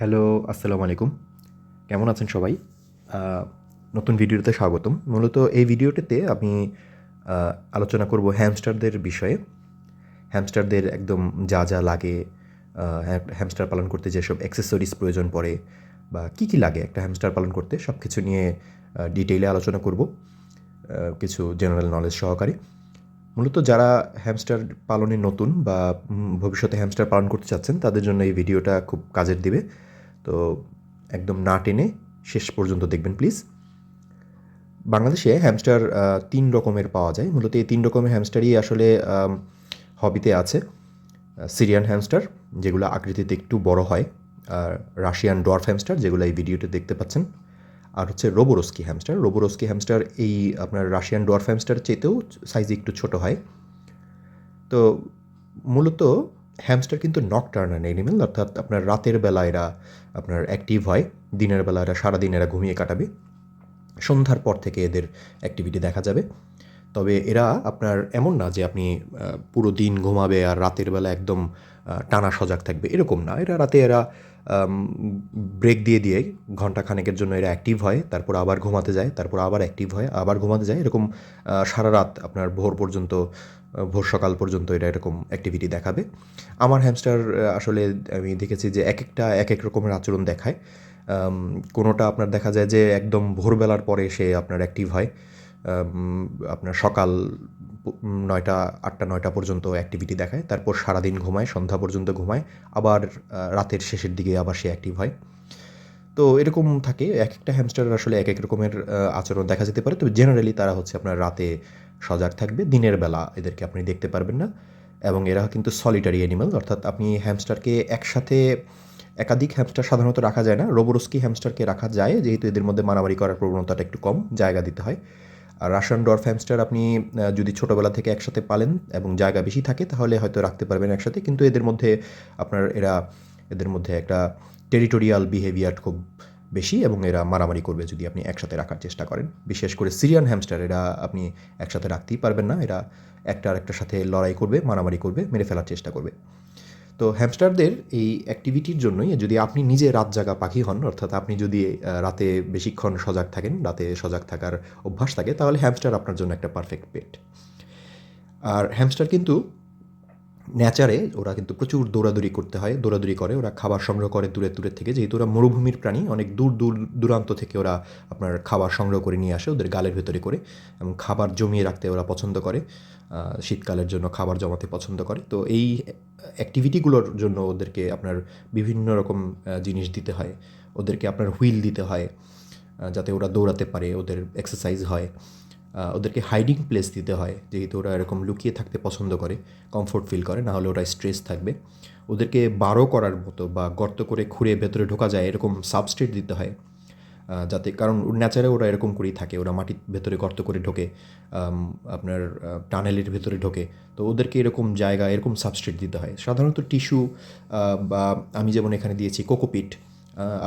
Hello, আসসালামু আলাইকুম। কেমন আছেন সবাই? নতুন ভিডিওতে স্বাগতম। মূলত এই ভিডিওটিতে আমি আলোচনা করব হ্যামস্টারদের বিষয়ে। হ্যামস্টারদের একদম যা যা লাগে হ্যামস্টার পালন করতে যেসব অ্যাক্সেসরিজ প্রয়োজন পড়ে বা কী কী লাগে একটা হ্যামস্টার পালন করতে সব কিছু নিয়ে ডিটেইলে আলোচনা করব কিছু জেনারেল নলেজ সহকারে। মূলত যারা হ্যামস্টার পালনে নতুন বা ভবিষ্যতে হ্যামস্টার পালন করতে চাচ্ছেন, তাদের জন্য এই ভিডিওটা খুব কাজের দিবে। তো একদম না টেনে শেষ পর্যন্ত দেখবেন প্লিজ বাংলাদেশে হ্যামস্টার তিন রকমের পাওয়া যায়। মূলত এই তিন রকমের হ্যামস্টারই আসলে হবিতে আছে। সিরিয়ান হ্যামস্টার যেগুলো আকৃতিতে একটু বড় হয়, আর রাশিয়ান ডোয়ার্ফ হ্যামস্টার যেগুলো এই ভিডিওতে দেখতে পাচ্ছেন। আর হচ্ছে রোবোরস্কি হ্যামস্টার। রোবোরস্কি হ্যামস্টার এই আপনার রাশিয়ান ডোয়ার্ফ হ্যামস্টার চেয়েতেও সাইজ একটু ছোট হয়। তো মূলত হ্যামস্টার কিন্তু নকটার্নাল অ্যানিমেল অর্থাৎ আপনার রাতের বেলা এরা আপনার অ্যাক্টিভ হয়, দিনের বেলা এরা সারাদিন এরা ঘুমিয়ে কাটাবে। সন্ধ্যার পর থেকে এদের অ্যাক্টিভিটি দেখা যাবে। তবে এরা আপনার এমন না যে আপনি পুরো দিন ঘুমাবে আর রাতের বেলা একদম টানা সজাগ থাকবে, এরকম না। এরা রাতে এরা ব্রেক দিয়ে দিয়ে ঘণ্টা খানেকের জন্য এরা অ্যাক্টিভ হয়, তারপর আবার ঘুমাতে যায়, তারপর আবার অ্যাক্টিভ হয়, আবার ঘুমাতে যায়, এরকম সারা রাত আপনার ভোর পর্যন্ত ভোর সকাল পর্যন্ত এরা এরকম অ্যাক্টিভিটি দেখাবে। আমার হ্যামস্টার আসলে আমি দেখেছি যে এক একটা, এক এক রকমের আচরণ দেখায়। কোনোটা আপনার দেখা যায় যে একদম ভোরবেলার পরে সে আপনার অ্যাক্টিভ হয়। আপনার সকাল নয়টা, আটটা, নয়টা পর্যন্ত অ্যাক্টিভিটি দেখায়। তারপর সারাদিন ঘুমায়, সন্ধ্যা পর্যন্ত ঘুমায়। আবার রাতের শেষের দিকে আবার সে অ্যাক্টিভ হয়। তো এরকম থাকে। এক একটা হ্যামস্টার আসলে এক এক রকমের আচরণ দেখা যেতে পারে। তবে জেনারেলি তারা হচ্ছে আপনার রাতে সজাগ থাকবে। দিনের বেলা এদেরকে আপনি দেখতে পারবেন না। এবং এরা কিন্তু সলিটারি অ্যানিমাল অর্থাৎ আপনি হ্যামস্টারকে একসাথে, একাধিক হ্যামস্টার সাধারণত রাখা যায় না। রোবোরস্কি হ্যামস্টারকে রাখা যায়। যেহেতু এদের মধ্যে মারামারি করার প্রবণতাটা একটু কম, জায়গা দিতে হয়। আর রাশিয়ান ডরফ হ্যামস্টার আপনি যদি ছোটোবেলা থেকে একসাথে পালেন এবং জায়গা বেশি থাকে, তাহলে হয়তো রাখতে পারবেন একসাথে। কিন্তু এদের মধ্যে আপনার, এরা এদের মধ্যে একটা টেরিটোরিয়াল বিহেভিয়ার খুব বেশি এবং এরা মারামারি করবে যদি আপনি একসাথে রাখার চেষ্টা করেন। বিশেষ করে সিরিয়ান হ্যামস্টার, এরা আপনি একসাথে রাখতেই পারবেন না। এরা একটা আরেকটার সাথে লড়াই করবে, মারামারি করবে, মেরে ফেলার চেষ্টা করবে। তো হ্যামস্টারদের এই অ্যাক্টিভিটির জন্যই যদি আপনি নিজে রাত জাগা পাখি হন, অর্থাৎ আপনি যদি রাতে বেশিক্ষণ সজাগ থাকেন, রাতে সজাগ থাকার অভ্যাস থাকে, তাহলে হ্যামস্টার আপনার জন্য একটা পারফেক্ট পেট আর হ্যামস্টার কিন্তু নেচারে ওরা কিন্তু প্রচুর দৌড়াদৌড়ি করতে হয়, দৌড়াদৌড়ি করে, ওরা খাবার সংগ্রহ করে দূরের দূরের থেকে। যেহেতু ওরা মরুভূমির প্রাণী, অনেক দূর দূর দূরান্ত থেকে ওরা আপনার খাবার সংগ্রহ করে নিয়ে আসে ওদের গালের ভেতরে করে, এবং খাবার জমিয়ে রাখতে ওরা পছন্দ করে শীতকালের জন্য খাবার জমাতে পছন্দ করে। তো এই অ্যাক্টিভিটিগুলোর জন্য ওদেরকে আপনার বিভিন্ন রকম জিনিস দিতে হয়। ওদেরকে আপনার হুইল দিতে হয় যাতে ওরা দৌড়াতে পারে, ওদের এক্সারসাইজ হয়। ওদেরকে হাইডিং প্লেস দিতে হয়, যেহেতু ওরা এরকম লুকিয়ে থাকতে পছন্দ করে কমফোর্ট ফিল করে, না হলে ওরা স্ট্রেস থাকবে। ওদেরকে বারো করার মতো বা গর্ত করে খুঁড়ে ভেতরে ঢোকা যায়, এরকম সাবস্ট্রেট দিতে হয় যাতে, কারণ ন্যাচারে ওরা এরকম করেই থাকে, ওরা মাটির ভেতরে গর্ত করে ঢোকে আপনার টানেলের ভেতরে ঢোকে। তো ওদেরকে এরকম জায়গা, এরকম সাবস্ট্রেট দিতে হয়। সাধারণত টিস্যু বা আমি যেমন এখানে দিয়েছি কোকোপিট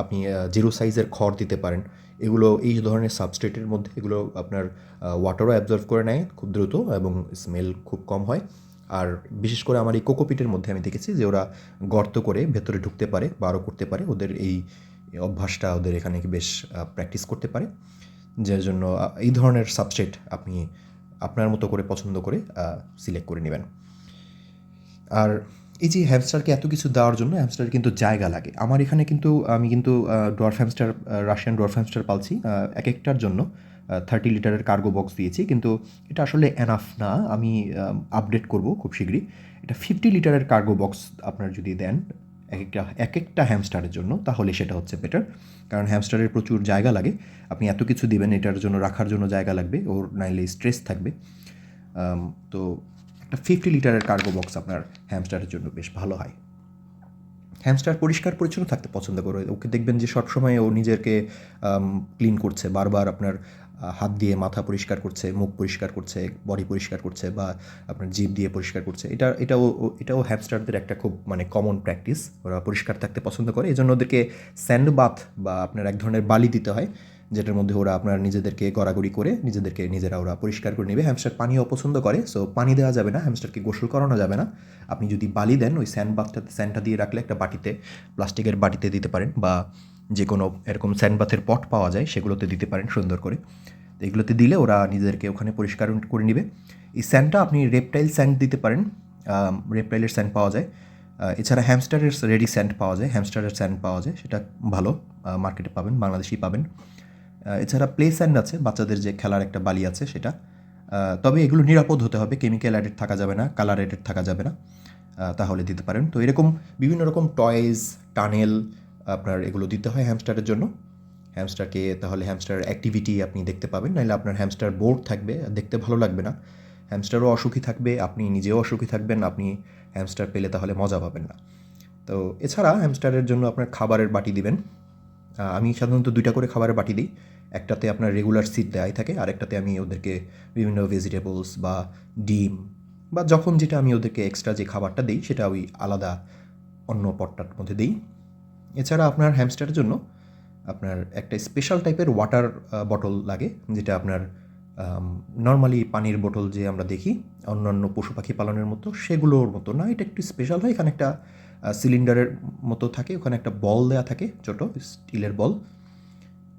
আপনি জিরো সাইজের খড় দিতে পারেন। এগুলো, এই ধরনের সাবস্ট্রেটের মধ্যে এগুলো আপনার ওয়াটারও অ্যাবজর্ভ করে নেয় খুব দ্রুত এবং স্মেল খুব কম হয়। আর বিশেষ করে আমার এই কোকোপিটের মধ্যে আমি দেখেছি যে ওরা গর্ত করে ভেতরে ঢুকতে পারে, বারো করতে পারে। ওদের এই অভ্যাসটা ওদের এখানে বেশ প্র্যাকটিস করতে পারে। যার জন্য এই ধরনের সাবস্ট্রেট আপনি আপনার মতো করে পছন্দ করে সিলেক্ট করে নেবেন। আর এই যে হ্যামস্টারকে এত কিছু দেওয়ার জন্য হ্যামস্টার কিন্তু জায়গা লাগে। আমার এখানে কিন্তু, আমি কিন্তু dwarf hamster Russian dwarf hamster পালছি এক একটার জন্য। থার্টি লিটারের কার্গো বক্স দিয়েছি, কিন্তু এটা আসলে এনাফ না। আমি আপডেট করব খুব শীঘ্রই। এটা ফিফটি লিটারের কার্গো বক্স আপনার যদি দেন এক একটা এক একটা হ্যামস্টারের জন্য, তাহলে সেটা হচ্ছে বেটার কারণ হ্যামস্টারের প্রচুর জায়গা লাগে। আপনি এত কিছু দিবেন, এটার জন্য, রাখার জন্য জায়গা লাগবে, ওর নাইলে স্ট্রেস থাকবে। তো একটা ফিফটি লিটারের কার্গো বক্স আপনার হ্যামস্টারের জন্য বেশ ভালো হয়। হ্যামস্টার পরিষ্কার পরিচ্ছন্ন থাকতে পছন্দ করে। ওকে দেখবেন যে সবসময় ও নিজেকে ক্লিন করছে, বারবার আপনার হাত দিয়ে মাথা পরিষ্কার করছে, মুখ পরিষ্কার করছে বডি পরিষ্কার করছে বা আপনার জিভ দিয়ে পরিষ্কার করছে। এটা, এটাও এটাও হ্যামস্টারদের একটা খুব মানে কমন প্র্যাকটিস ওরা পরিষ্কার থাকতে পছন্দ করে। এই জন্য ওদেরকে স্যান্ড বাথ বা আপনার এক ধরনের বালি দিতে হয়। যেটার মধ্যে ওরা আপনার নিজেদেরকে গড়াগড়ি করে, নিজেদেরকে নিজেরা ওরা পরিষ্কার করে নেবে। হ্যামস্টার পানি অপছন্দ করে সো পানি দেওয়া যাবে না হ্যামস্টারকে গোসল করানো যাবে না। আপনি যদি বালি দেন, ওই স্যান্ড বাথটাতে স্যান্ডটা দিয়ে রাখলে একটা বাটিতে, প্লাস্টিকের বাটিতে দিতে পারেন বা যে কোনো এরকম স্যান্ড বাথের পট পাওয়া যায়, সেগুলোতে দিতে পারেন সুন্দর করে। তো এগুলোতে দিলে ওরা নিজেদেরকে ওখানে পরিষ্কার করে নেবে। এই স্যান্ডটা আপনি রেপটাইল স্যান্ড দিতে পারেন রেপটাইলের স্যান্ড পাওয়া যায়। এছাড়া হ্যামস্টারের রেডি স্যান্ড পাওয়া যায় হ্যামস্টারের স্যান্ড পাওয়া যায়, সেটা ভালো মার্কেটে পাবেন, বাংলাদেশেই পাবেন। এছাড়া প্লে স্যান্ড আছে, বাচ্চাদের যে খেলার একটা বালি আছে সেটা। তবে এগুলো নিরাপদ হতে হবে কেমিক্যাল অ্যাডেড থাকা যাবে না কালার অ্যাডেড থাকা যাবে না তাহলে দিতে পারেন। তো এরকম বিভিন্ন রকম টয়েস টানেল আপনার এগুলো দিতে হয় হ্যামস্টারের জন্য। হ্যামস্টারকে তাহলে হ্যামস্টার অ্যাক্টিভিটি আপনি দেখতে পাবেন, নাহলে আপনার হ্যামস্টার বোর্ড থাকবে, দেখতে ভালো লাগবে না। হ্যামস্টারও অসুখী থাকবে, আপনি নিজেও অসুখী থাকবেন, আপনি হ্যামস্টার পেলে তাহলে মজা পাবেন না। তো এছাড়া হ্যামস্টারের জন্য আপনার খাবারের বাটি দিবেন। আমি সাধারণত দুইটা করে খাবারের বাটি দিই। একটাতে আপনার রেগুলার সিট দেওয়াই থাকে আর একটাতে আমি ওদেরকে বিভিন্ন ভেজিটেবলস বা ডিম বা যখন যেটা আমি ওদেরকে এক্সট্রা যে খাবারটা দিই, সেটা ওই আলাদা অন্য পটটার মধ্যে দিই। এছাড়া আপনার হ্যামস্টারের জন্য আপনার একটা স্পেশাল টাইপের ওয়াটার বটল লাগে, যেটা আপনার নর্মালি পানির বোতল যে আমরা দেখি, অন্যান্য পশু পাখি পালনের মতো, সেগুলোর মতো না, এটা একটু স্পেশাল হয়, এখানে একটা সিলিন্ডারের মতো থাকে, ওখানে একটা বল দেওয়া থাকে, ছোটো স্টিলের বল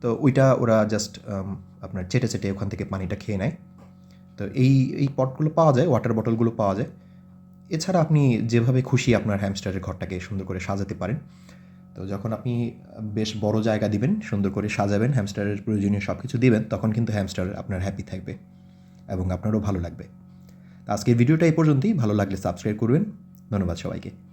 তো ওইটা ওরা জাস্ট আপনার চেটে চেটে ওখান থেকে পানিটা খেয়ে নেয়। তো এই এই পটগুলো পাওয়া যায় ওয়াটার বটলগুলো পাওয়া যায়। এছাড়া আপনি যেভাবে খুশি আপনার হ্যামস্টারের ঘরটাকে সুন্দর করে সাজাতে পারেন। তো যখন আপনি বেশ বড় জায়গা দিবেন, সুন্দর করে সাজাবেন হ্যামস্টারের প্রয়োজনীয় সব কিছু দিবেন, তখন কিন্তু হ্যামস্টার আপনার হ্যাপি থাকবে এবং আপনারও ভালো লাগবে। আজকের ভিডিওটা এই পর্যন্তই, ভালো লাগলে সাবস্ক্রাইব করবেন। ধন্যবাদ সবাইকে।